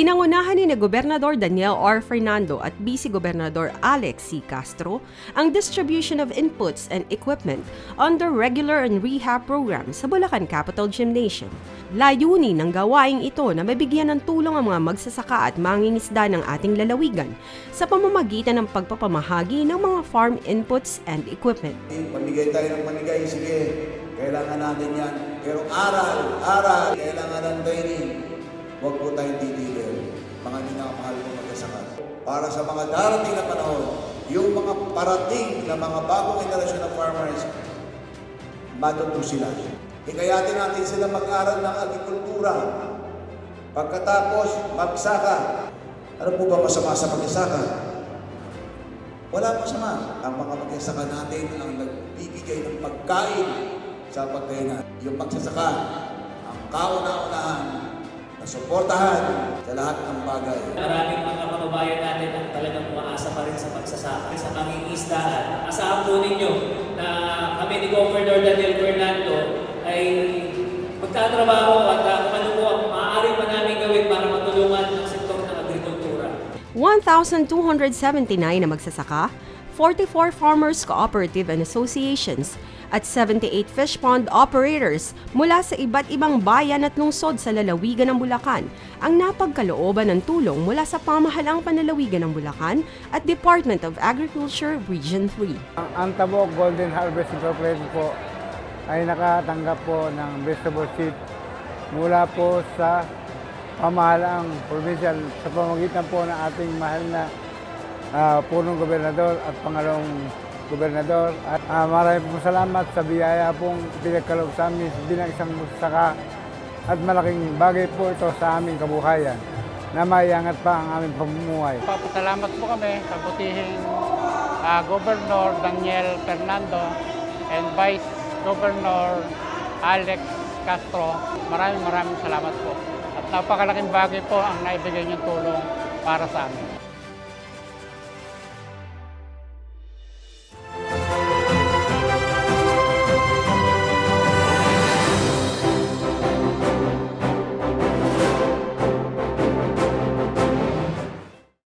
Pinangunahan ni na Gobernador Daniel R. Fernando at Vice Gobernador Alex C. Castro ang distribution of inputs and equipment under regular and rehab program sa Bulacan Capital Gymnasium. Layunin ng gawaing ito na mabigyan ng tulong ang mga magsasaka at mangingisda ng ating lalawigan sa pamamagitan ng pagpapamahagi ng mga farm inputs and equipment. Pamigay tayo ng pamigay, sige, kailangan natin yan. Pero aral, aral, kailangan ng training. Huwag po tayong titigil, mga minamahal ko magkasaka. Para sa mga darating na panahon, yung mga parating na mga bagong generasyon ng farmers, matuto sila. Hikayatin natin sila mag-aral ng agrikultura. Pagkatapos, magsaka. Ano po ba masama sa magsaka? Wala masama. Ang mga magsasaka natin ang nagbibigay ng pagkain sa pagkain Yung magsasaka, ang kauna-unahan na suportahan sa lahat ng bagay. Maraming mga kababayan natin ang talagang umaasa pa rin sa pagsasaka, sa pangingisdaan. Asahan po ninyo na kami ni Governor Daniel Fernando ay magtatrabaho at uh, kung ano po ang maaari pa namin gawin para matulungan ang sektor ng agrikultura. 1,279 na magsasaka, 44 farmers cooperative and associations, at 78 fish pond operators mula sa iba't ibang bayan at lungsod sa lalawigan ng Bulacan ang napagkalooban ng tulong mula sa pamahalaang panlalawigan ng Bulacan at Department of Agriculture Region 3. Ang, ang Tabok Golden Harvest Incorporated po ay nakatanggap po ng vegetable seed mula po sa pamahalaang provincial sa pamagitan po ng ating mahal na ah, punong gobernador at pangalawang gobernador. At uh, maraming po salamat sa biyaya pong pinagkaloob sa amin bilang isang magsasaka at malaking bagay po ito sa aming kabuhayan na maiangat pa ang aming pamumuhay. Papasalamat po kami sa butihing ah, Governor Daniel Fernando and Vice Governor Alex Castro. Maraming maraming salamat po. At napakalaking bagay po ang naibigay niyong tulong para sa amin.